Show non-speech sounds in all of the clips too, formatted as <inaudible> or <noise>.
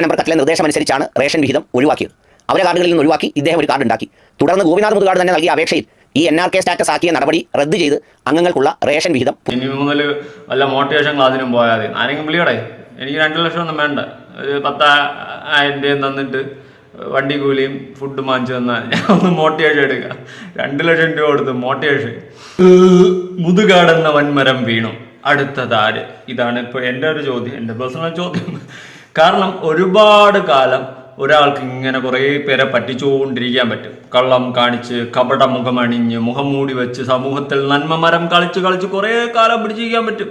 ജില്ലാ number കത്തിലെ നിർദ്ദേശമനുസരിച്ചാണ് ration വിഹിതം ഒഴിവാക്കിയത്. അവരെ കാർഡുകളിൽ നിന്ന് ഒഴിവാക്കി ഇദ്ദേഹം ഒരു കാർഡ് ഉണ്ടാക്കി. തുടർന്ന് ഗോപിനാഥ് മുതുകാട് തന്നെ നൽകിയ അപേക്ഷയിൽ ഈ എൻ ആർ കെ സ്റ്റാറ്റസ് ആക്കിയ നടപടി റദ്ദ് ചെയ്ത് അംഗങ്ങൾക്കുള്ള റേഷൻ വിഹിതം മുതൽ വല്ല മോട്ടിവേഷൻ ക്ലാസ്സിനും പോയാൽ ആരെങ്കിലും വിളിയടേ? എനിക്ക് രണ്ട് ലക്ഷം ഒന്നും വേണ്ട. ഒരു പത്തായിരം രൂപയും തന്നിട്ട് വണ്ടി കൂലിയും ഫുഡും വാങ്ങിച്ചു തന്നാൽ ഞാൻ ഒന്ന് മോട്ടിവേഷൻ എടുക്കാം. രണ്ട് ലക്ഷം രൂപ കൊടുത്ത് മോട്ടിവേഷൻ. മുതുകാടെന്ന വൻമരം വീണു. അടുത്തതാര് ഇതാണ് ഇപ്പോൾ എന്റെ ഒരു ചോദ്യം. എന്റെ പേഴ്സണൽ ചോദ്യം. കാരണം ഒരുപാട് കാലം ഒരാൾക്ക് ഇങ്ങനെ കുറേ പേരെ പറ്റിച്ചുകൊണ്ടിരിക്കാൻ പറ്റും. കള്ളം കാണിച്ച് കപട മുഖമണിഞ്ഞ് മുഖം മൂടി വെച്ച് സമൂഹത്തിൽ നന്മ മരം കളിച്ച് കളിച്ച് കുറേ കാലം പിടിച്ചിരിക്കാൻ പറ്റും.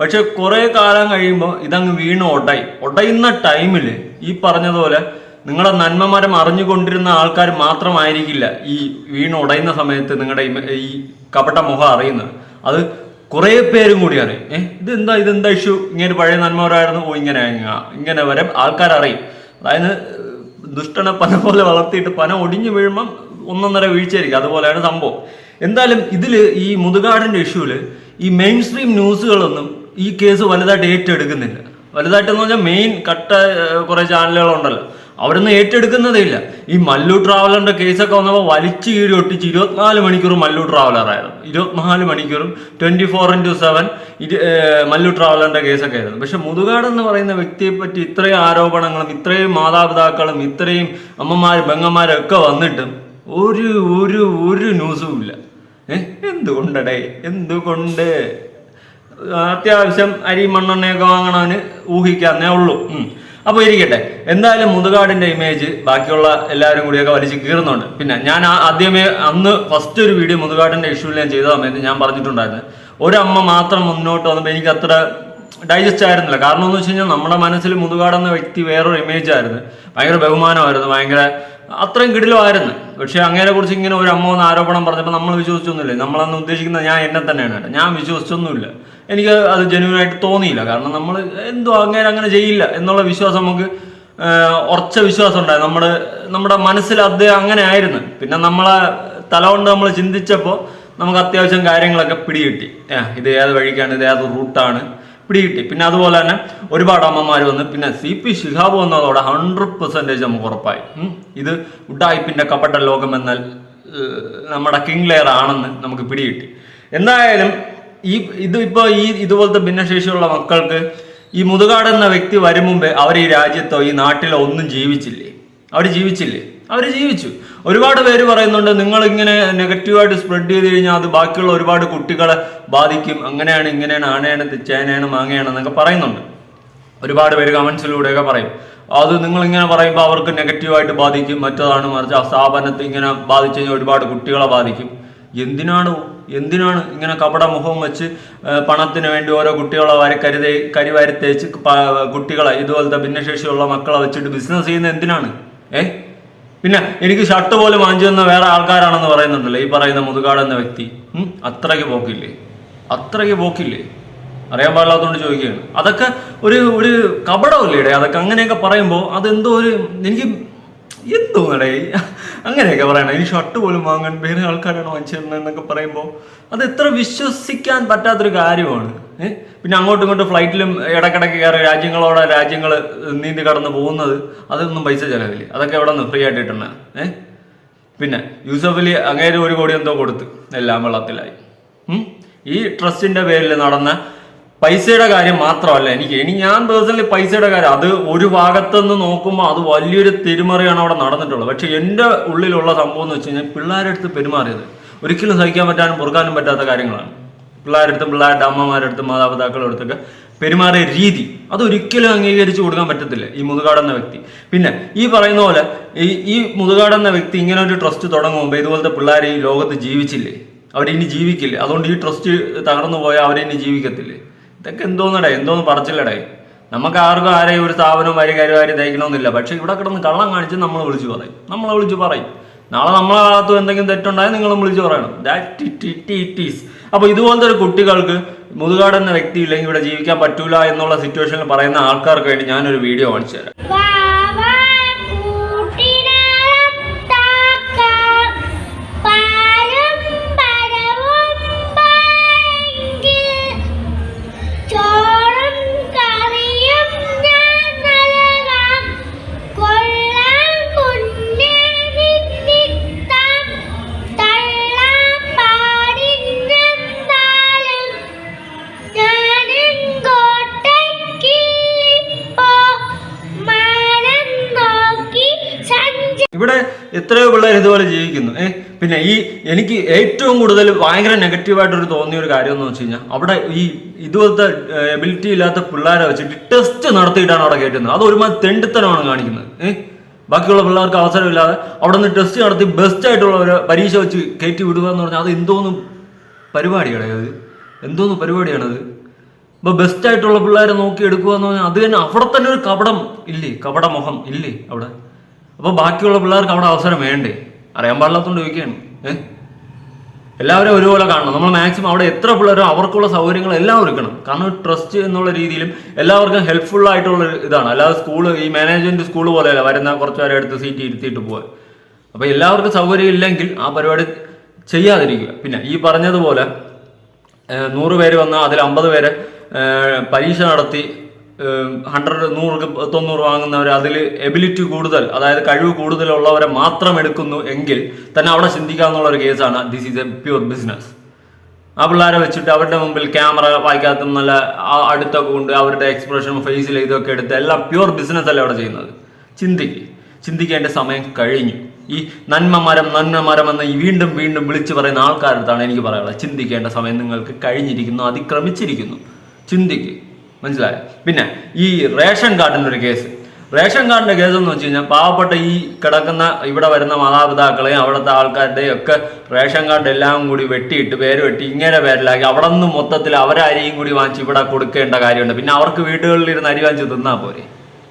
പക്ഷെ കുറേ കാലം കഴിയുമ്പോൾ ഇതങ്ങ് വീണ് ഒടയും. ഒടയുന്ന ടൈമിൽ ഈ പറഞ്ഞതുപോലെ നിങ്ങളുടെ നന്മ മരം അറിഞ്ഞുകൊണ്ടിരുന്ന ആൾക്കാർ മാത്രമായിരിക്കില്ല ഈ വീണ് ഉടയുന്ന സമയത്ത് നിങ്ങളുടെ ഈ കപട മുഖം അറിയുന്നത്. അത് കുറേ പേരും കൂടി അറിയും ഏഹ് ഇതെന്താ ഇതെന്താ ഇഷ്യൂ ഇങ്ങനെ പഴയ നന്മവരായിരുന്നു ഓ ഇങ്ങനെ ഇങ്ങനെ വരെ. ആൾക്കാർ അറിയും അതായത് ദുഷ്ടനെ പന പോലെ വളർത്തിയിട്ട് പന ഒടിഞ്ഞു വീഴുമ്പം ഒന്നൊന്നര വീഴ്ചയായിരിക്കും. അതുപോലെയാണ് സംഭവം. എന്തായാലും ഇതിൽ ഈ മുതുകാടിന്റെ ഇഷ്യൂവിൽ ഈ മെയിൻ സ്ട്രീം ന്യൂസുകളൊന്നും ഈ കേസ് വലുതായിട്ട് ഏറ്റെടുക്കുന്നില്ല. വലുതായിട്ടെന്ന് പറഞ്ഞാൽ മെയിൻ കട്ട കുറേ ചാനലുകളുണ്ടല്ലോ അവരൊന്നും ഏറ്റെടുക്കുന്നതേ ഇല്ല. ഈ മല്ലു ട്രാവലറിന്റെ കേസൊക്കെ വന്നപ്പോൾ വലിച്ചു കീറി ഒട്ടിച്ച് ഇരുപത്തിനാല് മണിക്കൂർ മല്ലു ട്രാവലറായിരുന്നു. ഇരുപത്തിനാല് മണിക്കൂറും twenty four into seven Mallu ട്രാവലറിന്റെ കേസൊക്കെ ആയിരുന്നു. പക്ഷെ മുതുകാട് എന്ന് പറയുന്ന വ്യക്തിയെ പറ്റി ഇത്രയും ആരോപണങ്ങളും ഇത്രയും മാതാപിതാക്കളും ഇത്രയും അമ്മമാരും പെങ്ങന്മാരും ഒക്കെ വന്നിട്ടും ഒരു ഒരു ഒരു ന്യൂസും ഇല്ല. ഏഹ് എന്തുകൊണ്ടടേ? എന്തുകൊണ്ട്? അത്യാവശ്യം അരി മണ്ണെണ്ണയൊക്കെ വാങ്ങണവന് ഊഹിക്കാന്നേ ഉള്ളൂ. അപ്പോൾ ഇരിക്കട്ടെ. എന്തായാലും മുതുകാടിന്റെ ഇമേജ് ബാക്കിയുള്ള എല്ലാവരും കൂടിയൊക്കെ വലിച്ചു കീറുന്നുണ്ട്. പിന്നെ ഞാൻ ആദ്യമേ അന്ന് ഫസ്റ്റ് ഒരു വീഡിയോ മുതുകാടിന്റെ ഇഷ്യൂവിൽ ഞാൻ ചെയ്ത സമയത്ത് ഞാൻ പറഞ്ഞിട്ടുണ്ടായിരുന്നു. ഒരമ്മ മാത്രം മുന്നോട്ട് വന്നപ്പോൾ എനിക്ക് അത്ര ഡൈജസ്റ്റ് ആയിരുന്നില്ല. കാരണം എന്ന് വെച്ച് കഴിഞ്ഞാൽ നമ്മുടെ മനസ്സിൽ മുതുകാടെന്ന വ്യക്തി വേറൊരു ഇമേജ് ആയിരുന്നു. ഭയങ്കര ബഹുമാനമായിരുന്നു. ഭയങ്കര അത്രയും കിടിലമായിരുന്നു. പക്ഷെ അങ്ങനെ കുറിച്ച് ഇങ്ങനെ ഒരു അമ്മ ഒന്ന് ആരോപണം പറഞ്ഞപ്പോൾ നമ്മൾ വിശ്വസിച്ചൊന്നുമില്ല. നമ്മളന്ന് ഉദ്ദേശിക്കുന്നത് ഞാൻ എന്നെ തന്നെയാണ് കേട്ടോ. ഞാൻ വിശ്വസിച്ചൊന്നുമില്ല. എനിക്ക് അത് ജനുവിനായിട്ട് തോന്നിയില്ല. കാരണം നമ്മൾ എന്തോ അങ്ങനെ അങ്ങനെ ചെയ്യില്ല എന്നുള്ള വിശ്വാസം നമുക്ക് ഉറച്ച വിശ്വാസം ഉണ്ടായി. നമ്മുടെ നമ്മുടെ മനസ്സിൽ അത് അങ്ങനെ ആയിരുന്നു. പിന്നെ നമ്മളെ തല കൊണ്ട് നമ്മൾ ചിന്തിച്ചപ്പോൾ നമുക്ക് അത്യാവശ്യം കാര്യങ്ങളൊക്കെ പിടികിട്ടി. ഇത് ഏത് വഴിക്കാണ്? ഇത് ഏത് റൂട്ടാണ്? പിടികിട്ടി. പിന്നെ അതുപോലെ തന്നെ ഒരുപാട് അമ്മമാർ വന്ന് പിന്നെ സി പി ശിഹാബ് വന്നതോടെ ഹൺഡ്രഡ് പെർസെന്റേജ് നമുക്ക് ഉറപ്പായി. ഇത് ഉഡായിപ്പിന്റെ കപട്ട ലോകം എന്നാൽ നമ്മുടെ കിങ് ലെയർ ആണെന്ന് നമുക്ക് പിടികിട്ടി. എന്തായാലും ഈ ഇത് ഇപ്പോൾ ഈ ഇതുപോലത്തെ ഭിന്നശേഷിയുള്ള മക്കൾക്ക് ഈ മുതുകാട് എന്ന വ്യക്തി വരും മുമ്പേ അവർ ഈ രാജ്യത്തോ ഈ നാട്ടിലോ ഒന്നും ജീവിച്ചില്ലേ? അവർ ജീവിച്ചില്ലേ? അവർ ജീവിച്ചു. ഒരുപാട് പേര് പറയുന്നുണ്ട് നിങ്ങൾ ഇങ്ങനെ നെഗറ്റീവായിട്ട് സ്പ്രെഡ് ചെയ്ത് കഴിഞ്ഞാൽ അത് ബാക്കിയുള്ള ഒരുപാട് കുട്ടികളെ ബാധിക്കും. അങ്ങനെയാണ് ഇങ്ങനെയാണ് ആനയാണ് ചേനയാണ് മാങ്ങയാണ് എന്നൊക്കെ പറയുന്നുണ്ട്. ഒരുപാട് പേര് കമൻസിലൂടെയൊക്കെ പറയും. അത് നിങ്ങൾ ഇങ്ങനെ പറയുമ്പോൾ അവർക്ക് നെഗറ്റീവായിട്ട് ബാധിക്കും. മറ്റതാണ് മറിച്ച് ആ സ്ഥാപനത്തെ ഇങ്ങനെ ബാധിച്ചു കഴിഞ്ഞാൽ ഒരുപാട് കുട്ടികളെ ബാധിക്കും. എന്തിനാണ് എന്തിനാണ് ഇങ്ങനെ കപട മുഖവും വെച്ച് പണത്തിന് വേണ്ടി ഓരോ കുട്ടികളെ വരെ കരുത കരി വരത്തേച്ച് കുട്ടികളെ ഇതുപോലത്തെ ഭിന്നശേഷിയുള്ള മക്കളെ വെച്ചിട്ട് ബിസിനസ് ചെയ്യുന്നത് എന്തിനാണ്? ഏ പിന്നെ എനിക്ക് ഷർട്ട് പോലും വാങ്ങിച്ചു തന്ന വേറെ ആൾക്കാരാണെന്ന് പറയുന്നുണ്ടല്ലോ ഈ പറയുന്ന മുതുകാട് എന്ന വ്യക്തി. അത്രയ്ക്ക് പോക്കില്ലേ? അത്രയ്ക്ക് പോക്കില്ലേ? അറിയാൻ പാടില്ലാത്തതുകൊണ്ട് ചോദിക്കുകയാണ്. അതൊക്കെ ഒരു ഒരു കപടമല്ലേ അതൊക്കെ അങ്ങനെയൊക്കെ പറയുമ്പോൾ അതെന്തോ ഒരു എനിക്ക് എന്തോ നടേ അങ്ങനെയൊക്കെ പറയണം. ഈ ഷർട്ട് പോലും വാങ്ങാൻ വേറെ ആൾക്കാരാണ് വാങ്ങിച്ചിരുന്നത് എന്നൊക്കെ പറയുമ്പോൾ അത് എത്ര വിശ്വസിക്കാൻ പറ്റാത്തൊരു കാര്യമാണ്. പിന്നെ അങ്ങോട്ടും ഇങ്ങോട്ടും ഫ്ലൈറ്റിലും ഇടക്കിടക്ക് കയറി രാജ്യങ്ങളോടെ രാജ്യങ്ങൾ നീന്തി കടന്ന് പോകുന്നത് അതൊന്നും പൈസ ചെലവില്ല. അതൊക്കെ എവിടെ നിന്ന് ഫ്രീ ആയിട്ട് ഏഹ് പിന്നെ യൂസഫലി അങ്ങേര് ഒരു കോടി എന്തോ കൊടുത്ത് എല്ലാം വെള്ളത്തിലായി. ഈ ട്രസ്റ്റിന്റെ പേരിൽ നടന്ന പൈസയുടെ കാര്യം മാത്രമല്ല എനിക്ക്. ഇനി ഞാൻ പേഴ്സണലി പൈസയുടെ കാര്യം അത് ഒരു ഭാഗത്തുനിന്ന് നോക്കുമ്പോൾ അത് വലിയൊരു തിരുമറിയാണ് അവിടെ നടന്നിട്ടുള്ളത്. പക്ഷെ എന്റെ ഉള്ളിലുള്ള സംഭവം എന്ന് വെച്ച് കഴിഞ്ഞാൽ പിള്ളേരെടുത്ത് പെരുമാറിയത് ഒരിക്കലും സഹിക്കാൻ പറ്റാനും പൊറുക്കാനും പറ്റാത്ത കാര്യങ്ങളാണ്. പിള്ളേരുടെ അടുത്തും പിള്ളേരുടെ അമ്മമാരുടെ അടുത്തും മാതാപിതാക്കളുടെ അടുത്തൊക്കെ പെരുമാറിയ രീതി അതൊരിക്കലും അംഗീകരിച്ചു കൊടുക്കാൻ പറ്റത്തില്ല ഈ മുതുകാടെന്ന വ്യക്തി. പിന്നെ ഈ പറയുന്ന പോലെ ഈ ഈ മുതുകാടെന്ന വ്യക്തി ഇങ്ങനെ ഒരു ട്രസ്റ്റ് തുടങ്ങുമ്പോൾ ഇതുപോലത്തെ പിള്ളേർ ഈ ലോകത്ത് ജീവിച്ചില്ലേ? അവരിനി ജീവിക്കില്ലേ? അതുകൊണ്ട് ഈ ട്രസ്റ്റ് തകർന്നു പോയാൽ അവരിനി ജീവിക്കത്തില്ലേ? ഇതൊക്കെ എന്തോന്നടേ? എന്തോന്ന് പറച്ചില്ലടേ നമുക്ക് ആർക്കും ആരെയും ഒരു സ്ഥാപനം വരെ കരുവാരി തയ്ക്കണമെന്നില്ല പക്ഷെ ഇവിടെ കിടന്ന് കള്ളം കാണിച്ച് നമ്മൾ വിളിച്ചു പറയും. നമ്മളെ വിളിച്ചു പറയും. നാളെ നമ്മളെ ഭാഗത്തും എന്തെങ്കിലും തെറ്റുണ്ടായാൽ നിങ്ങളും വിളിച്ചു പറയണം. That it it it is അപ്പോൾ ഇതുപോലത്തെ ഒരു കുട്ടികൾക്ക് മുതുകാട് എന്ന വ്യക്തി ഇല്ലെങ്കിൽ ഇവിടെ ജീവിക്കാൻ പറ്റൂല എന്നുള്ള സിറ്റുവേഷനിൽ പറയുന്ന ആൾക്കാർക്ക് വേണ്ടി ഞാനൊരു വീഡിയോ കാണിച്ചു തരാം. പിന്നെ ഈ എനിക്ക് ഏറ്റവും കൂടുതൽ ഭയങ്കര നെഗറ്റീവായിട്ടൊരു തോന്നിയ ഒരു കാര്യം എന്ന് വെച്ച് കഴിഞ്ഞാൽ അവിടെ ഈ ഇതുപോലത്തെ എബിലിറ്റി ഇല്ലാത്ത പിള്ളേരെ വെച്ചിട്ട് ടെസ്റ്റ് നടത്തിയിട്ടാണ് അവിടെ കയറ്റുന്നത് അത് ഒരുമാതിരി തെണ്ടിത്തനമാണ് കാണിക്കുന്നത്. ഏഹ് ബാക്കിയുള്ള പിള്ളേർക്ക് അവസരമില്ലാതെ അവിടെ നിന്ന് ടെസ്റ്റ് നടത്തി ബെസ്റ്റ് ആയിട്ടുള്ള ഒരു പരീക്ഷ വെച്ച് കയറ്റി വിടുക എന്ന് പറഞ്ഞാൽ അത് എന്തോന്നും പരിപാടിയാണ് അത്? എന്തോന്ന് പരിപാടിയാണത് ഇപ്പൊ ബെസ്റ്റ് ആയിട്ടുള്ള പിള്ളേരെ നോക്കി എടുക്കുക എന്ന് പറഞ്ഞാൽ അത് തന്നെ അവിടെ തന്നെ ഒരു കപടം ഇല്ലേ? കപട മുഖം ഇല്ലേ അവിടെ? അപ്പോൾ ബാക്കിയുള്ള പിള്ളേർക്ക് അവിടെ അവസരം വേണ്ടേ? അറിയാൻ പാടില്ലാത്തോണ്ട് ചോദിക്കുകയാണ്. ഏഹ് എല്ലാവരും ഒരുപോലെ കാണണം. നമ്മൾ മാക്സിമം അവിടെ എത്ര പിള്ളേരും അവർക്കുള്ള സൗകര്യങ്ങൾ എല്ലാം ഒരുക്കണം. കാരണം ട്രസ്റ്റ് എന്നുള്ള രീതിയിലും എല്ലാവർക്കും ഹെൽപ്ഫുൾ ആയിട്ടുള്ള ഇതാണ്. അല്ലാതെ സ്കൂൾ ഈ മാനേജ്മെന്റ് സ്കൂൾ പോലെയല്ല. വരുന്ന കുറച്ച് പേരെ എടുത്ത് സീറ്റ് ഇരുത്തിയിട്ട് പോകാൻ അപ്പോൾ എല്ലാവർക്കും സൗകര്യം ഇല്ലെങ്കിൽ ആ പരിപാടി ചെയ്യാതിരിക്കുക. പിന്നെ ഈ പറഞ്ഞതുപോലെ നൂറ് പേര് വന്നാൽ അതിൽ അമ്പത് പേരെ പരീക്ഷ നടത്തി ഹൺഡ്രഡ് നൂറ് തൊണ്ണൂറ് വാങ്ങുന്നവർ അതിൽ എബിലിറ്റി കൂടുതൽ അതായത് കഴിവ് കൂടുതലുള്ളവരെ മാത്രം എടുക്കുന്നു എങ്കിൽ തന്നെ അവിടെ ചിന്തിക്കാവുന്ന ഒരു കേസാണ് this is a pure business ആ പിള്ളേരെ വെച്ചിട്ട് അവരുടെ മുമ്പിൽ ക്യാമറ വായിക്കാത്ത നല്ല അടുത്തൊക്കെ കൊണ്ട് അവരുടെ എക്സ്പ്രഷൻ ഫേസിൽ ഇതൊക്കെ എടുത്ത് എല്ലാം പ്യൂർ ബിസിനസ് അല്ലേ അവിടെ ചെയ്യുന്നത്. ചിന്തിക്ക്. ചിന്തിക്കേണ്ട സമയം കഴിഞ്ഞു. ഈ നന്മ മരം നന്മ മരം എന്ന് വീണ്ടും വീണ്ടും വിളിച്ചു പറയുന്ന ആൾക്കാരടുത്താണ് എനിക്ക് പറയാനുള്ളത്. ചിന്തിക്കേണ്ട സമയം നിങ്ങൾക്ക് കഴിഞ്ഞിരിക്കുന്നു അതിക്രമിച്ചിരിക്കുന്നു. ചിന്തിക്ക്. മനസ്സിലായോ? പിന്നെ ഈ റേഷൻ കാർഡിന്റെ ഒരു കേസ്. റേഷൻ കാർഡിന്റെ കേസ് എന്ന് വെച്ച് കഴിഞ്ഞാൽ പാവപ്പെട്ട ഈ കിടക്കുന്ന ഇവിടെ വരുന്ന മാതാപിതാക്കളെയും അവിടുത്തെ ആൾക്കാരുടെയും ഒക്കെ റേഷൻ കാർഡ് എല്ലാം കൂടി വെട്ടിയിട്ട് പേര് വെട്ടി ഇങ്ങനെ പേരിലാക്കി അവിടെ നിന്ന് മൊത്തത്തിൽ അവരരിയും കൂടി വാങ്ങിച്ച് ഇവിടെ കൊടുക്കേണ്ട കാര്യമുണ്ട്. പിന്നെ അവർക്ക് വീടുകളിൽ ഇരുന്ന് അരി വാങ്ങിച്ച് തിന്നാൽ പോരെ?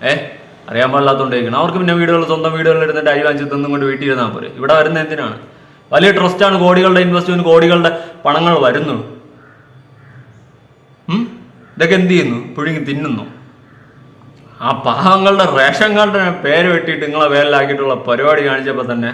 ഏഹ് അറിയാൻ പാടില്ലാത്തോണ്ടിരിക്കണം അവർക്ക് പിന്നെ വീടുകൾ സ്വന്തം വീടുകളിൽ ഇരുന്നിട്ട് അരി വാങ്ങിച്ച് തിന്നും കൊണ്ട് വീട്ടിൽ ഇരുന്നാൽ പോരെ? ഇവിടെ വരുന്ന എന്തിനാണ്? വലിയ ട്രസ്റ്റാണ് കോടികളുടെ ഇൻവെസ്റ്റ്മെന്റ് കോടികളുടെ പണങ്ങൾ വരുന്നു ഉം? ഇതൊക്കെ എന്ത് ചെയ്യുന്നു? പുഴുങ്ങി തിന്നുന്നു. ആ പാവങ്ങളുടെ റേഷൻ കാർഡിന് പേര് വെട്ടിയിട്ട് നിങ്ങളെ പേരിലാക്കിയിട്ടുള്ള പരിപാടി കാണിച്ചപ്പോൾ തന്നെ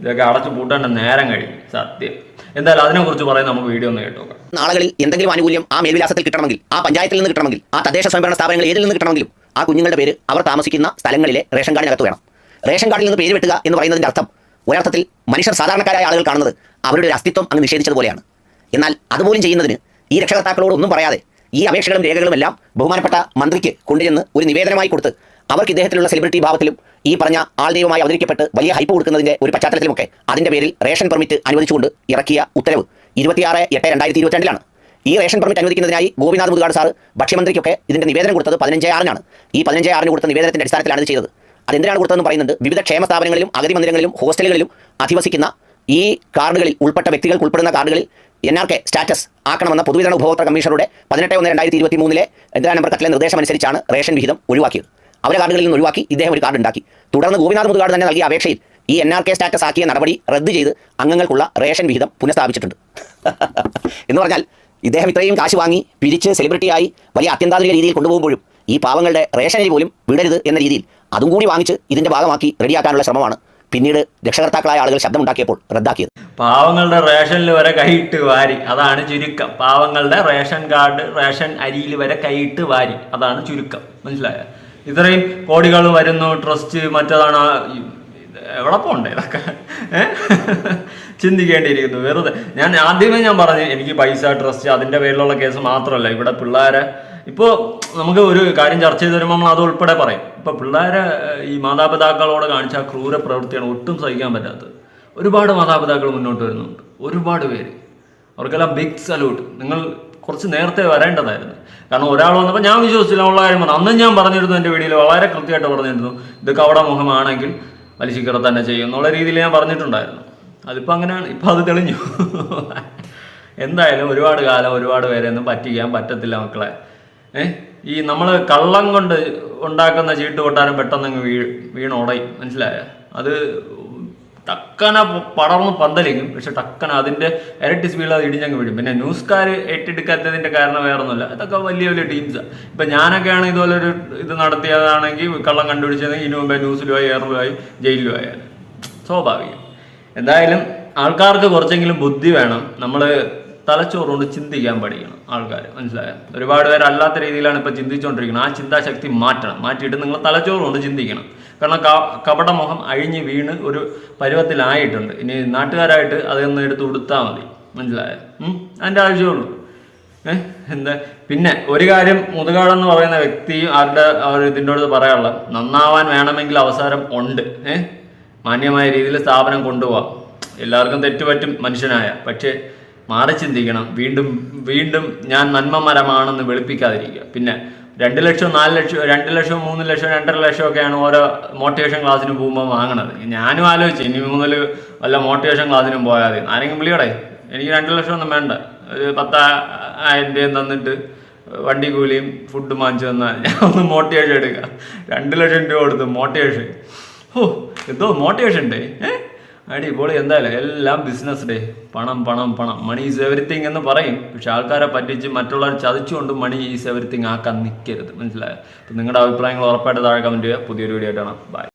ഇതൊക്കെ അടച്ചു പൂട്ടേണ്ട നേരം കഴിഞ്ഞു. സത്യം. എന്തായാലും അതിനെക്കുറിച്ച് പറയാൻ നമുക്ക് വീഡിയോ ഒന്ന് കേട്ടോ നാളുകളിൽ എന്തെങ്കിലും ആനുകൂല്യം ആ മേൽവിലാസത്തിൽ കിട്ടണമെങ്കിൽ ആ പഞ്ചായത്തിൽ നിന്ന് കിട്ടണമെങ്കിൽ ആ തദ്ദേശ സ്വയംഭരണ സ്ഥാപനങ്ങൾ ഏതിൽ നിന്ന് കിട്ടണമെങ്കിലും ആ കുഞ്ഞുങ്ങളുടെ പേര് അവർ താമസിക്കുന്ന സ്ഥലങ്ങളിലെ റേഷൻ കാർഡിനകത്ത് വേണം. റേഷൻ കാർഡിൽ നിന്ന് പേര് വെട്ടുക എന്ന് പറയുന്നതിന്റെ അർത്ഥം ഒരർത്ഥത്തിൽ മനുഷ്യർ സാധാരണക്കാരായ ആളുകൾ കാണുന്നത് അവരുടെ ഒരു അസ്തിത്വം അങ്ങ് നിഷേധിച്ചതുപോലെയാണ്. എന്നാൽ അതുപോലും ചെയ്യുന്നതിന് ഈ രക്ഷകർത്താക്കളോട് ഒന്നും പറയാതെ ഈ അപേക്ഷകളും രേഖകളും എല്ലാം ബഹുമാനപ്പെട്ട മന്ത്രിക്ക് കൊണ്ടുചെന്ന് ഒരു നിവേദനമായി കൊടുത്ത് അവർക്ക് ഇദ്ദേഹത്തിലുള്ള സെലിബ്രിറ്റി ഭാവത്തിലും ഈ പറഞ്ഞ ആൾ ദൈവമായി അവതരിക്കപ്പെട്ട് വലിയ ഹൈപ്പ് കൊടുക്കുന്നതിന്റെ ഒരു പശ്ചാത്തലത്തിലുമൊക്കെ അതിന്റെ പേരിൽ റേഷൻ പെർമിറ്റ് അനുവദിച്ചുകൊണ്ട് ഇറക്കിയ ഉത്തരവ് ഇരുപത്തിയാറ് എട്ട് രണ്ടായിരത്തി ഇരുപത്തിരണ്ടിലാണ് ഈ റേഷൻ പെർമിറ്റ് അനുവദിക്കുന്നതിനായി ഗോപിനാഥ് മുതുകാട് സാർ ഭക്ഷ്യമന്ത്രിക്കൊക്കെ ഇതിന്റെ നിവേദനം കൊടുത്തത് പതിനഞ്ച് ആറിനാണ്. ഈ പതിനഞ്ച് ആറിന് കൊടുത്ത നിവേദനത്തിന്റെ അടിസ്ഥാനത്തിലാണ് ഇത് ചെയ്തത്. അതെന്തിനാണ് കൊടുത്തതെന്ന് പറയുന്നത് വിവിധ ക്ഷേമ സ്ഥാപനങ്ങളിലും അഗതി മന്ദിരങ്ങളിലും ഹോസ്റ്റലുകളിലും അധിവസിക്കുന്ന ഈ കാർഡുകളിൽ ഉൾപ്പെട്ട വ്യക്തികൾക്ക് ഉൾപ്പെടുന്ന കാർഡുകളിൽ എൻ ആർ കെ സ്റ്റാറ്റസ് ആക്കണമെന്ന പൊതുവിതരണ ഉപഭോക്തൃ കമ്മീഷണറുടെ പതിനെട്ട് ഒന്ന് രണ്ടായിരത്തി ഇരുപത്തി മൂന്നിലെ എതിരാ നമ്പർ കത്തിലെ നിർദ്ദേശം അനുസരിച്ചാണ് റേഷൻ വിഹിതം ഒഴിവാക്കിയത്. അവരെ കാർഡുകളിൽ നിന്ന് ഒഴിവാക്കി ഇദ്ദേഹം ഒരു കാർഡ് ഉണ്ടാക്കി. തുടർന്ന് ഗോപിനാഥ് മുതുകാട് തന്നെ നൽകിയ അപേക്ഷയിൽ ഈ എൻ ആർ കെ സ്റ്റാറ്റസ് ആക്കിയ നടപടി റദ്ദ് ചെയ്ത് അംഗങ്ങൾക്കുള്ള റേഷൻ വിഹിതം പുനഃസ്ഥാപിച്ചിട്ടുണ്ട്. <laughs> എന്ന് പറഞ്ഞാൽ ഇദ്ദേഹം ഇത്രയും കാശ് വാങ്ങി പിരിച്ച് സെലിബ്രിറ്റിയായി വലിയ അത്യന്താധുനിക രീതിയിൽ കൊണ്ടുപോകുമ്പോഴും ഈ പാവങ്ങളുടെ റേഷനിൽ പോലും വിടരുത് എന്ന രീതിയിൽ അതും കൂടി വാങ്ങിച്ച് ഇതിന്റെ ഭാഗമാക്കി റെഡിയാക്കാനുള്ള ശ്രമമാണ് പിന്നീട് രക്ഷകർത്താക്കളായ ആളുകൾ ശബ്ദമുണ്ടാക്കിയപ്പോൾ റദ്ദാക്കിയത്. പാവങ്ങളുടെ റേഷനിൽ വരെ കൈയിട്ട് വാരി. അതാണ് ചുരുക്കം. പാവങ്ങളുടെ റേഷൻ കാർഡ് റേഷൻ അരിയിൽ വരെ കൈയിട്ട് വാരി. അതാണ് ചുരുക്കം. മനസ്സിലായ? ഇത്രയും കോടികൾ വരുന്നു ട്രസ്റ്റ് മറ്റതാണ് എവിടെ പോണ്ടേ ഇതൊക്കെ? ചിന്തിക്കേണ്ടിയിരിക്കുന്നു. വെറുതെ. ഞാൻ ആദ്യമേ ഞാൻ പറഞ്ഞു എനിക്ക് പൈസ ട്രസ്റ്റ് അതിന്റെ പേരിലുള്ള കേസ് മാത്രമല്ല. ഇവിടെ പിള്ളേരെ ഇപ്പോൾ നമുക്ക് ഒരു കാര്യം ചർച്ച ചെയ്ത് വരുമ്പോൾ നമ്മൾ അത് ഉൾപ്പെടെ പറയും. ഇപ്പൊ പിള്ളേരെ ഈ മാതാപിതാക്കളോട് കാണിച്ച ക്രൂര പ്രവൃത്തിയാണ് ഒട്ടും സഹിക്കാൻ പറ്റാത്തത്. ഒരുപാട് മാതാപിതാക്കൾ മുന്നോട്ട് വരുന്നുണ്ട്. ഒരുപാട് പേര്. അവർക്കെല്ലാം ബിഗ് സല്യൂട്ട് നിങ്ങൾ കുറച്ച് നേരത്തെ വരേണ്ടതായിരുന്നു. കാരണം ഒരാൾ വന്നപ്പോൾ ഞാൻ വിശ്വസിച്ചില്ല. ഉള്ള കാര്യം പറഞ്ഞു. അന്നും ഞാൻ പറഞ്ഞിരുന്നു എന്റെ വീഡിയോയിൽ വളരെ കൃത്യമായിട്ട് പറഞ്ഞിരുന്നു. ഇത് കവട മുഖമാണെങ്കിൽ വലിച്ചിക്കറ തന്നെ ചെയ്യും എന്നുള്ള രീതിയിൽ ഞാൻ പറഞ്ഞിട്ടുണ്ടായിരുന്നു. അതിപ്പോൾ അങ്ങനെയാണ്. ഇപ്പം അത് തെളിഞ്ഞു. എന്തായാലും ഒരുപാട് കാലം ഒരുപാട് പേരെയൊന്നും പറ്റിക്കാൻ പറ്റത്തില്ല മക്കളെ. ഏ? ഈ നമ്മൾ കള്ളം കൊണ്ട് ഉണ്ടാക്കുന്ന ചീട്ട് കൊട്ടാരം പെട്ടെന്ന് വീ വീണുടയും. മനസ്സിലായ? അത് ടക്കന പടർന്ന് പന്തലിക്കും. പക്ഷെ ടക്കന അതിന്റെ ഇരട്ടി സ്പീഡിൽ അത് ഇടിഞ്ഞങ്ങ് വീഴും. പിന്നെ ന്യൂസ്കാർ ഏറ്റെടുക്കാത്തതിന്റെ കാരണം വേറെ ഒന്നുമില്ല ഇതൊക്കെ വലിയ വലിയ ടീംസാണ് ഇപ്പൊ ഞാനൊക്കെയാണ് ഇതുപോലെ ഒരു ഇത് നടത്തിയതാണെങ്കിൽ കള്ളം കണ്ടുപിടിച്ചതെങ്കിൽ ഇതിനു മുമ്പേ ന്യൂസിലുമായി എയറിലുമായി ജയിലിലുമായി. സ്വാഭാവികം. എന്തായാലും ആൾക്കാർക്ക് കുറച്ചെങ്കിലും ബുദ്ധി വേണം. നമ്മൾ തലച്ചോറുകൊണ്ട് ചിന്തിക്കാൻ പഠിക്കണം ആൾക്കാർ മനസ്സിലായോ? ഒരുപാട് പേര് അല്ലാത്ത രീതിയിലാണ് ഇപ്പോൾ ചിന്തിച്ചുകൊണ്ടിരിക്കുന്നത് ആ ചിന്താശക്തി മാറ്റണം. മാറ്റിയിട്ട് നിങ്ങൾ തലച്ചോറുകൊണ്ട് ചിന്തിക്കണം. കാരണം കപടമുഖം അഴിഞ്ഞ് വീണ് ഒരു പരുവത്തിലായിട്ടുണ്ട്. ഇനി നാട്ടുകാരായിട്ട് അതൊന്ന് എടുത്ത് കൊടുത്താൽ മതി. മനസ്സിലായോ? അതിന്റെ ആവശ്യമുള്ളൂ. ഏഹ് എന്താ? പിന്നെ ഒരു കാര്യം മുതുകാടെന്ന് പറയുന്ന വ്യക്തി ആരുടെ അവർ ഇതിന്റെ അടുത്ത് പറയാനുള്ള നന്നാവാൻ വേണമെങ്കിൽ അവസരം ഉണ്ട്. ഏഹ് മാന്യമായ രീതിയിൽ സ്ഥാപനം കൊണ്ടുപോകാം എല്ലാവർക്കും തെറ്റുപറ്റും മനുഷ്യനായ. പക്ഷേ മാറി ചിന്തിക്കണം. വീണ്ടും വീണ്ടും ഞാൻ നന്മ മരമാണെന്ന് വെളുപ്പിക്കാതിരിക്കുക. പിന്നെ രണ്ട് ലക്ഷം നാല് ലക്ഷം രണ്ട് ലക്ഷം മൂന്ന് ലക്ഷം രണ്ടര ലക്ഷം ഒക്കെയാണ് ഓരോ മോട്ടിവേഷൻ ക്ലാസ്സിന് പോകുമ്പോൾ വാങ്ങണത്. ഞാനും ആലോചിച്ചു ഇനി മുതൽ വല്ല മോട്ടിവേഷൻ ക്ലാസ്സിനും പോയാൽ മതി. ആരെങ്കിലും വിളിയടേ എനിക്ക് രണ്ട് ലക്ഷം ഒന്നും വേണ്ട. ഒരു പത്തായിരം രൂപയും തന്നിട്ട് വണ്ടി കൂലിയും ഫുഡ് വാങ്ങിച്ചു തന്നാൽ ഞാൻ ഒന്ന് മോട്ടിവേഷൻ എടുക്കുക രണ്ട് ലക്ഷം രൂപ കൊടുത്ത് മോട്ടിവേഷൻ ഓ എന്തോ മോട്ടിവേഷൻ ഉണ്ട്. ഏ? അടിപൊളി എന്തായാലും എല്ലാം ബിസിനസ് ഡേ. പണം പണം പണം. മണി ഈസ് എവറിത്തിങ് എന്ന് പറയും. പക്ഷെ ആൾക്കാരെ പറ്റിച്ച് മറ്റുള്ളവർ ചതിച്ചുകൊണ്ട് മണി ഈസ് എവറിത്തിങ് ആക്കാൻ നിൽക്കരുത് മനസ്സിലായോ? അപ്പം നിങ്ങളുടെ അഭിപ്രായങ്ങൾ ഉറപ്പായിട്ട് താഴെ കമന്റ് ചെയ്യുക. പുതിയൊരു വീഡിയോ ആയിട്ടാണ് ബൈ